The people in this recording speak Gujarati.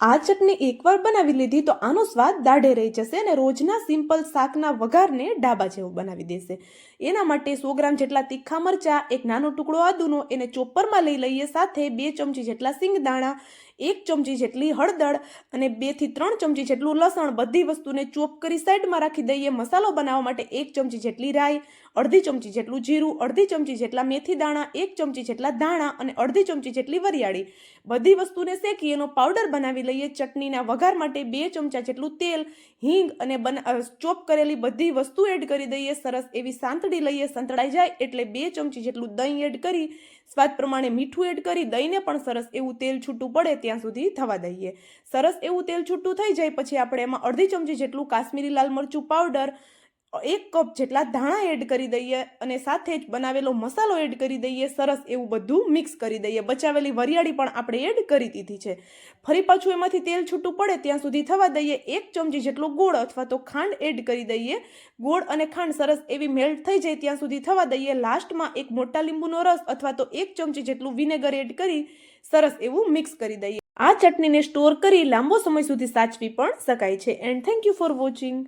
આ ચટણી એકવાર બનાવી લીધી તો આનો સ્વાદ દાઢે રહી જશે અને રોજના સિમ્પલ શાકના વઘારને ડાબા જેવો બનાવી દેશે. એના માટે સો ગ્રામ જેટલા તીખા મરચા, એક નાનો ટુકડો આદુનો એને ચોપરમાં લઈ લઈએ, સાથે બે ચમચી જેટલા સિંગદાણા એક ચમચી જેટલી હળદર અને બેથી ત્રણ ચમચી જેટલું લસણ બધી વસ્તુને ચોપ કરી સાઈડમાં રાખી દઈએ. મસાલો બનાવવા માટે એક ચમચી જેટલી રાઈ, અડધી ચમચી જેટલું જીરું, અડધી ચમચી જેટલા મેથી દાણા, એક ચમચી જેટલા ધાણા અને અડધી ચમચી જેટલી વરિયાળી. બધી વસ્તુને શેકી એનો પાવડર બનાવી લઈએ ચટણીના વઘાર માટે બે ચમચા જેટલું તેલ, હિંગ અને ચોપ કરેલી બધી વસ્તુ એડ કરી દઈએ. સરસ એવી સાંતળી લઈએ. સંતળાઈ જાય એટલે બે ચમચી જેટલું દહીં એડ કરી, સ્વાદ પ્રમાણે મીઠું એડ કરી, દહીંને પણ સરસ એવું તેલ છૂટું પડે ત્યાં સુધી થવા દઈએ. સરસ એવું તેલ છૂટું થઈ જાય પછી આપણે એમાં અડધી ચમચી જેટલું કાશ્મીરી લાલ મરચું પાવડર એક કપ જેટલા ધાણા એડ કરી દઈએ અને સાથે જ બનાવેલો મસાલો એડ કરી દઈએ. સરસ એવું બધું મિક્સ કરી દઈએ. બચાવેલી વરિયાળી પણ આપણે એડ કરી દીધી છે. ફરી પાછું એમાંથી તેલ છૂટું પડે ત્યાં સુધી થવા દઈએ. એક ચમચી જેટલો ગોળ અથવા તો ખાંડ એડ કરી દઈએ. ગોળ અને ખાંડ સરસ એવી મેલ્ટ થઈ જાય ત્યાં સુધી થવા દઈએ. લાસ્ટમાં એક મોટા લીંબુનો રસ અથવા તો એક ચમચી જેટલું વિનેગર એડ કરી સરસ એવું મિક્સ કરી દઈએ. આ ચટણીને સ્ટોર કરી લાંબો સમય સુધી સાચવી પણ શકાય છે. And thank you for watching